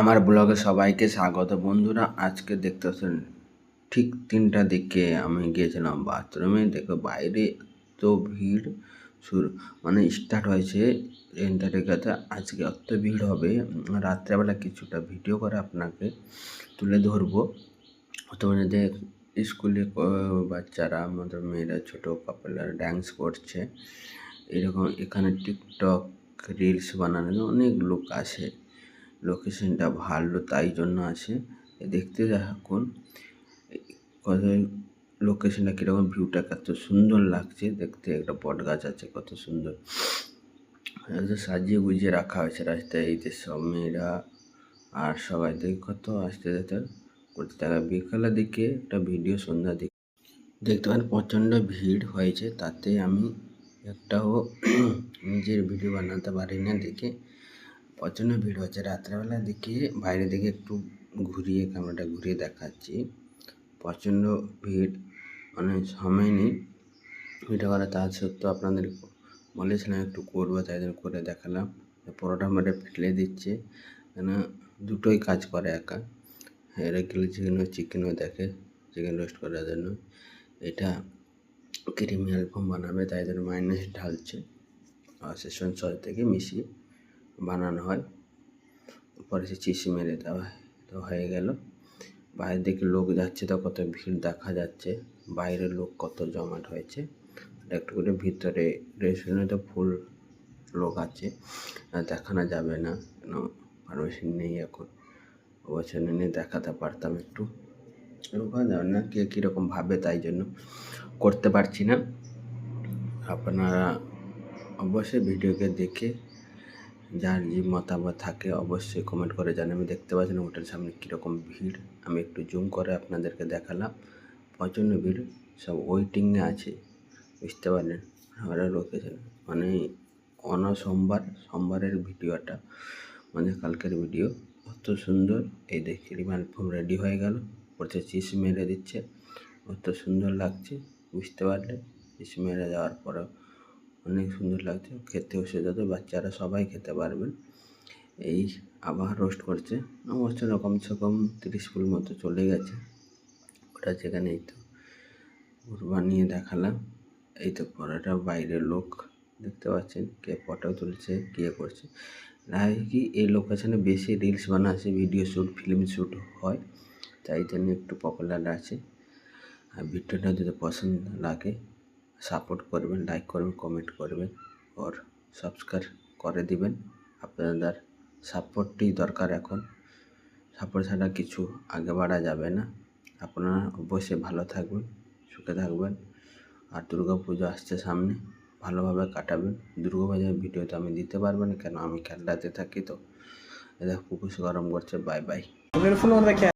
আমার ব্লগে সবাইকে স্বাগত। বন্ধুরা, আজকে দেখতে পাচ্ছেন ঠিক তিনটার দিকে আমি গিয়েছিলাম বাথরুমে। দেখো, বাইরে এত ভিড়, শুরু মানে স্টার্ট হয়েছে এন্টারিকাতে আজকে অত ভিড় হবে, রাত্রেবেলা কিছুটা ভিডিও করে আপনাকে তুলে ধরবো। তোমাদের দেখ স্কুলে বাচ্চারা, আমাদের মেয়েরা, ছোটো কাপড়রা ড্যান্স করছে। এরকম এখানে টিকটক রিলস বানানোর অনেক লোক আসে। লোকেশনটা ভালো তাই জন্য আছে। দেখতে থাকুন কত লোকেশনটা কীরকম ভিউটা কত সুন্দর লাগছে। দেখতে একটা বট গাছ আছে, কত সুন্দর। সাজিয়ে গুজিয়ে রাখা হয়েছে রাস্তায়, এই সব মেয়েরা আর সবাই দেখে কত আসতে যেতে করতে থাকা। বিকালের দিকে একটা ভিডিও সন্ধ্যা দিকে দেখতে পারেন প্রচণ্ড ভিড় হয়েছে। তাতে আমি একটাও নিজের ভিডিও বানাতে পারি না দেখে প্রচণ্ড ভিড় হচ্ছে। রাত্রেবেলা দিকে বাইরে দিকে একটু ঘুরিয়ে ক্যামেরাটা ঘুরিয়ে দেখাচ্ছি। প্রচণ্ড ভিড় মানে সময় নেই। ভিডিও করা তা সত্ত্বেও আপনাদের বলেছিলাম একটু করব, তাই জন্য করে দেখালাম। পরোটা মেরে ফেলে দিচ্ছে। কেন দুটোই কাজ করে একা। এরা গেলে চিকেনও চিকেনও দেখে চিকেন রোস্ট করার জন্য। এটা ক্রিমি অ্যালবাম বানাবে, তাই জন্য মাইনাস ঢালছে। আর সেশন সস থেকে মিশিয়ে। বানানো হয়। পরে সে চিসি মেরে দেওয়া হয়। তো হয়ে গেল। বাইরে দিকে লোক যাচ্ছে তো, কত ভিড় দেখা যাচ্ছে। বাইরের লোক কত জমাট হয়েছে। একটু করে ভিতরে রেস্টুরেন্টে তো ফুল লোক আছে। দেখানো যাবে না। কেন? পারমিশন নেই এখন। অবশ্যই নিয়ে দেখাতে পারতাম একটু। লোকা যাবে না কে কীরকম ভাবে তাই জন্য। করতে পারছি না। আপনারা অবশ্যই ভিডিওকে দেখে যার যে মতামত থাকে অবশ্যই কমেন্ট করে জানান আমি দেখতে পাচ্ছেন হোটেল সামনে কীরকম ভিড়। আমি একটু জুম করে আপনাদেরকে দেখালাম। প্রচণ্ড ভিড়, সব ওয়েটিংয়ে আছে। বুঝতে পারলেন? আমরা লোকেশন মানে অন সোমবার, সোমবারের ভিডিওটা মানে কালকের ভিডিও। অত সুন্দর, এই দেখে রিমাল ফোন রেডি হয়ে গেল। পড়ছে চিস মেরে দিচ্ছে। অত সুন্দর লাগছে, বুঝতে পারলে চিস মেরে যাওয়ার পরে অনেক সুন্দর লাগছে খেতেও সে যত বাচ্চারা সবাই খেতে পারবেন। এই আবার রোস্ট করছে। অবশ্য কমসে কম তিরিশ ফুল মতো চলে গেছে। ওটা যেখানে এই তো বানিয়ে দেখালাম। এই তো পরোটা বাইরের লোক দেখতে পাচ্ছেন, কে ফটো তুলছে, কে করছে। লাগে কি এই লোকেশনে বেশি রিলস বানাচ্ছে ভিডিও শ্যুট ফিল্ম শ্যুট হয়। তাই জন্য একটু পপুলার আছে। আর ভিডিওটা যদি পছন্দ লাগে সাপোর্ট করবেন লাইক করবেন কমেন্ট করবেন ওর সাবস্ক্রাইব করে দিবেন। আপনাদের সাপোর্টই দরকার এখন। সাপোর্ট ছাড়া কিছু আগে বাড়া যাবে না। আপনারা অবশ্যই ভালো থাকবেন, সুখে থাকবেন আর দুর্গা পুজো আসছে সামনে, ভালোভাবে কাটাবেন। দুর্গা পূজার ভিডিও তো আমি দিতে পারব না, কেন আমি খেলাতে থাকি তো। এদের পুকুর গরম করছে বাই বাই